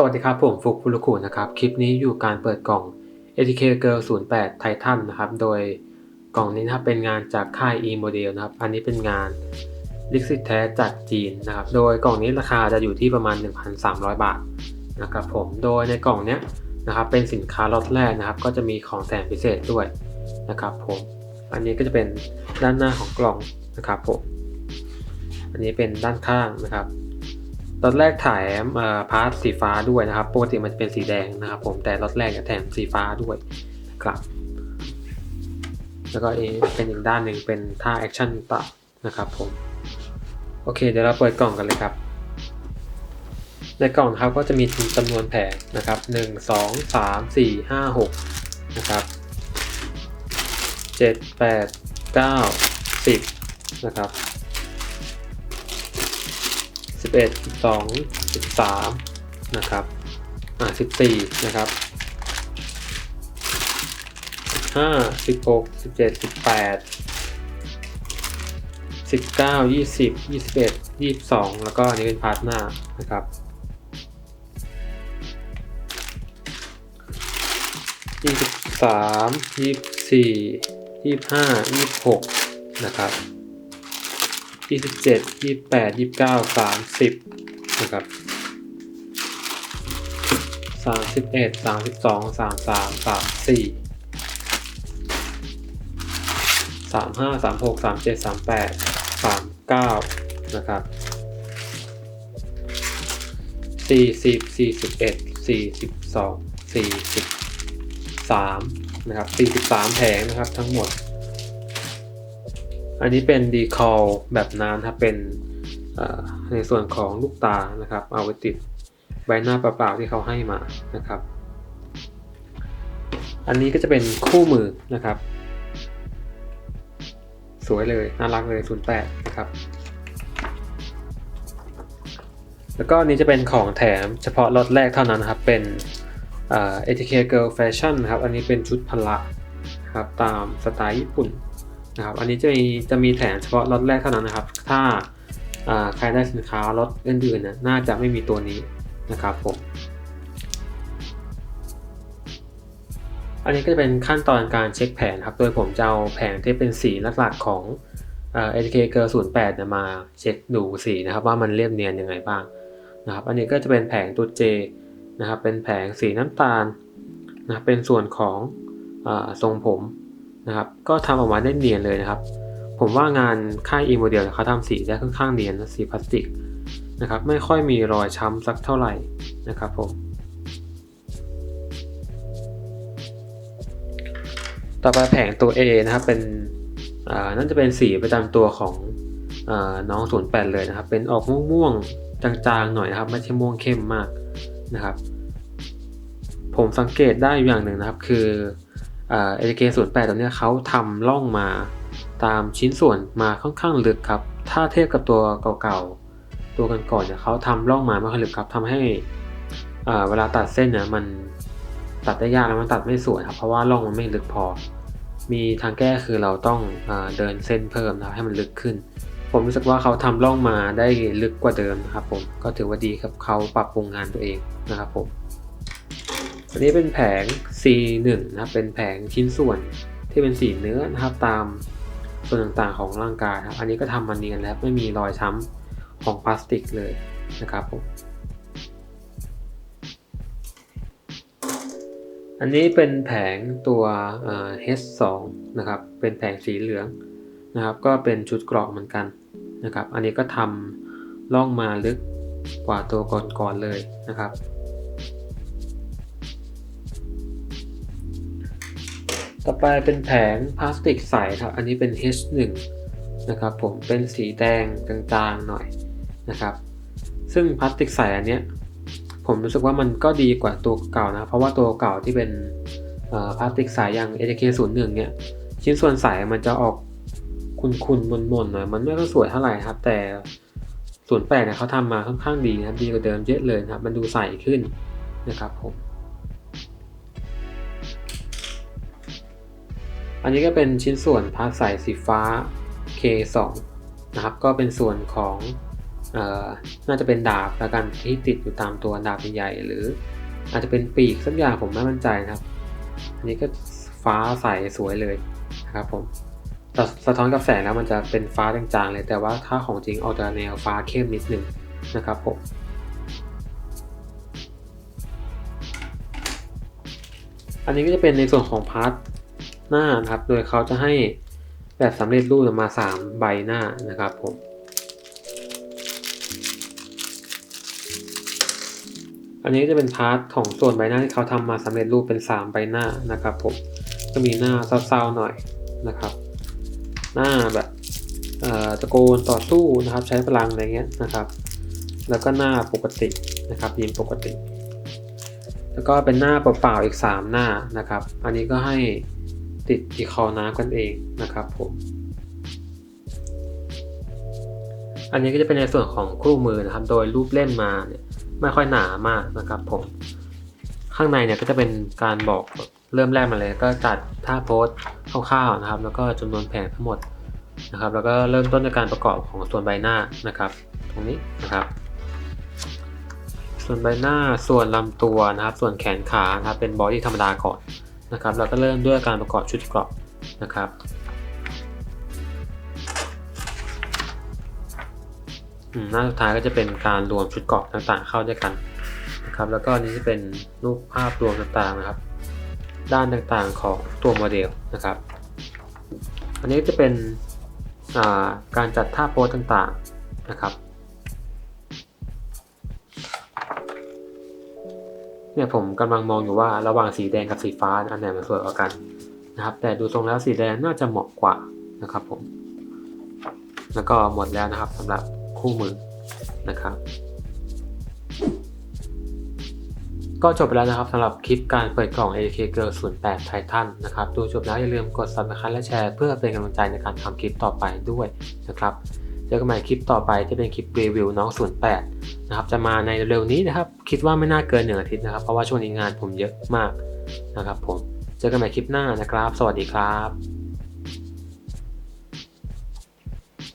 สวัสดีครับ ผมฟุกฟุรุคุนะครับ คลิปนี้อยู่การเปิดกล่อง ATK Girl 08 Titan นะครับ โดยกล่องนี้นะครับเป็นงานจากค่าย e model นะครับ อันนี้เป็นงานลิขสิทธิ์แท้จากจีนนะครับ โดยกล่องนี้ราคาจะอยู่ที่ประมาณ 1,300 บาทนะครับผม โดยในกล่องเนี้ยนะครับเป็นสินค้าล็อตแรกนะครับ ก็จะมีของแถมพิเศษด้วยนะครับผม อันนี้ก็จะเป็นด้านหน้าของกล่องนะครับผม อันนี้เป็นด้านข้างนะครับ ตอนแรกถ่ายพาร์ทสีฟ้าด้วยนะครับปกติมันจะเป็นสีแดงนะครับ ผมแต่รถแรกจะแถมสีฟ้าด้วยครับ แล้วก็เป็นอีกด้านหนึ่งเป็นท่าแอคชั่นต่านะครับผมโอเคเดี๋ยวเราเปิดกล่องกันเลยครับ ในกล่องครับก็จะมีจำนวนแผงนะครับ 1 2 3 4 5 6 นะครับ 7 8 9 10 นะครับ บเอ็ดสิบสองสิบสามนะครับ อ่าสิบสี่นะครับสิบห้าสิบหกสิบเจ็ดสิบแปดสิบเก้ายี่สิบยี่สิบเอ็ดยี่สิบสองแล้วก็อันนี้เป็นพาร์ทหน้านะครับยี่สิบสามยี่สิบสี่ยี่สิบห้ายี่สิบหกนะครับ ยี่สิบเจ็ดยี่สิบแปดยี่สิบเก้าสามสิบนะครับสามสิบเอ็ดสามสิบสองสามสามสามสี่สามห้าสามหกสามเจ็ดสามแปดสามเก้านะครับสี่สิบสี่สิบเอ็ดสี่สิบสองสี่สิบสามนะครับสี่สิบสามแผงนะครับทั้งหมด อันนี้เป็นดีคอลแบบนานครับเป็นในส่วนของลูกตานะครับ เอาไว้ติดใบหน้าเปล่าๆที่เขาให้มานะครับ อันนี้ก็จะเป็นคู่มือนะครับ สวยเลยน่ารักเลย08นะครับ แล้วก็อันนี้จะเป็นของแถมเฉพาะล็อตแรกเท่านั้นครับเป็นเอทีเคเกิร์ลแฟชั่นนะครับ อันนี้เป็นชุดพละครับตามสไตล์ญี่ปุ่น นะครับ อันนี้จะมีจะมีแถมเฉพาะล็อตแรกเท่านั้นนะครับ ถ้าใครได้สินค้าล็อตอื่นๆนะน่าจะไม่มีตัวนี้นะครับผม อันนี้ก็จะเป็นขั้นตอนการเช็คแผนครับ โดยผมจะเอาแผงที่เป็นสีหลักๆของเอ k Girl 08เนี่ยมาเช็คดูสีนะครับว่ามันเรียบเนียนยังไงบ้างนะครับ อันนี้ก็จะเป็นแผงตัว J นะครับ เป็นแผงสีน้ำตาลนะเป็นส่วนของอทรงผม นะครับก็ทำออกมาได้เนียนเลยนะครับ ผมว่างานค่าย e m o d e l เขาทำสีได้ค่อนข้างเนียนนะสีพลาสติกนะครับไม่ค่อยมีรอยช้ำสักเท่าไหร่นะครับผมต่อไปแผงตัว A นะครับเป็นนั่นจะเป็นสีประจำตัวของอน้อง 08 เลยนะครับ เป็นออกม่วงๆจางๆหน่อยนะครับไม่ใช่ม่วงเข้มมากนะครับ ผมสังเกตได้อย่างหนึ่งนะครับ คือ เอเจศูนย์แปดตัวนี้เขาทำล่องมาตามชิ้นส่วนมาค่อนข้างลึกครับ ถ้าเทียบกับตัวเก่าๆ ตัวกันก่อนเนี่ยเขาทำล่องมาไม่ค่อยลึกครับทำให้เวลาตัดเส้นเนี่ยมันตัดได้ยากแล้วมันตัดไม่สวยครับ เพราะว่าล่องมันไม่ลึกพอ มีทางแก้คือเราต้องอเดินเส้นเพิ่มนะให้มันลึกขึ้น ผมรู้สึกว่าเขาทำล่องมาได้ลึกกว่าเดิมนะครับผมก็ถือว่าดีครับเขาปรับปรุงงานตัวเองนะครับผม อันนี้เป็นแผง C1 นะครับ เป็นแผงชิ้นส่วนที่เป็นสีเนื้อนะครับตามส่วนต่างๆของร่างกายครับ อันนี้ก็ทำมันเนียนแล้วไม่มีรอยช้ำของพลาสติกเลยนะครับผมอันนี้เป็นแผงตัว H2 นะครับ เป็นแผงสีเหลืองนะครับ ก็เป็นชุดเกราะเหมือนกันนะครับ อันนี้ก็ทำล่องมาลึกกว่าตัวก่อนๆเลยนะครับ ต่อไปเป็นแผงพลาสติกใสครับ อันนี้เป็น H1 นะครับผมเป็นสีแดงจางๆหน่อยนะครับ ซึ่งพลาสติกใสอันเนี้ยผมรู้สึกว่ามันก็ดีกว่าตัวเก่านะ เพราะว่าตัวเก่าที่เป็นพลาสติกใสอย่าง ATK01 เนี่ยชิ้นส่วนใสมันจะออกคุนๆมนๆหน่อยมันไม่ค่อยสวยเท่าไหร่ครับ แต่ส่วนแปลกเนี่ยเขาทำมาค่อนข้างดีนะครับดีกว่าเดิมเยอะเลยครับ มันดูใสขึ้นนะครับผม อันนี้ก็เป็นชิ้นส่วนพาร์ทใสสีฟ้า K2 นะครับ ก็เป็นส่วนของออน่าจะเป็นดาบแล้วกันที่ติดอยู่ตามตัวดาบใหญ่ๆหรือ อาจจะเป็นปีกสักอย่างผมไม่มั่นใจนะครับ อันนี้ก็ฟ้าใสสวยเลยนะครับผมแต่สะท้อนกับแสงแล้วมันจะเป็นฟ้าจางๆเลย แต่ว่าถ้าของจริงออกจะแนวฟ้าเข้มนิดนึงนะครับผมอันนี้ก็จะเป็นในส่วนของพาร์ท หน้านะครับ โดยเขาจะให้แบบสำเร็จรูปมา 3 ใบหน้านะครับผมอันนี้จะเป็นพาร์ทของส่วนใบหน้าที่เขาทำมาสำเร็จรูปเป็น 3 ใบหน้านะครับผมก็มีหน้าเศร้าๆหน่อยนะครับ หน้าแบบตะโกนต่อสู้นะครับ ใช้พลังอะไรเงี้ยนะครับ แล้วก็หน้าปกตินะครับยิ้มปกติ แล้วก็เป็นหน้าเปล่าๆอีก 3 หน้านะครับ อันนี้ก็ให้ ติดที่คอน้ำกันเองนะครับผมอันนี้ก็จะเป็นในส่วนของคู่มือนะครับ โดยรูปเล่มมาเนี่ยไม่ค่อยหนามากนะครับผม ข้างในเนี่ยก็จะเป็นการบอกเริ่มแรกมาเลย ก็จัดท่าโพสคร่าวๆนะครับ แล้วก็จำนวนแผงทั้งหมดนะครับ แล้วก็เริ่มต้นในการประกอบของส่วนใบหน้านะครับ ตรงนี้นะครับ ส่วนใบหน้าส่วนลำตัวนะครับ ส่วนแขนขานะครับเป็นบอดี้ธรรมดาก่อน นะครับ เราก็เริ่มด้วยการประกอบชุดเกราะนะครับ หน้าสุดท้ายก็จะเป็นการรวมชุดเกราะต่างๆ เข้าด้วยกันนะครับ แล้วก็นี้จะเป็นรูปภาพรวมต่างๆนะครับ ด้านต่างๆของตัวโมเดลนะครับ อันนี้จะเป็นาการจัดท่าโพสต่างๆนะครับ เนี่ยผมกำลังมองอยู่ว่าระหว่างสีแดงกับสีฟ้าอันไหนมันสวยกว่ากันนะครับ แต่ดูทรงแล้วสีแดงน่าจะเหมาะกว่านะครับผม แล้วก็หมดแล้วนะครับสำหรับคู่มือนะครับ ก็จบไปแล้วนะครับสำหรับคลิปการเปิดกล่อง AK Girl 08 Titan นะครับ ดูจบแล้วอย่าลืมกด subscribe และแชร์เพื่อเป็นกำลังใจในการทำคลิปต่อไปด้วยนะครับ เจอกันใหม่คลิปต่อไปจะเป็นคลิปรีวิวน้อง 08 นะครับ จะมาในเร็วนี้นะครับ คิดว่าไม่น่าเกินหนึ่งอาทิตย์นะครับ เพราะว่าช่วงนี้งานผมเยอะมากนะครับผม เจอกันใหม่คลิปหน้านะครับ สวัสดีครับ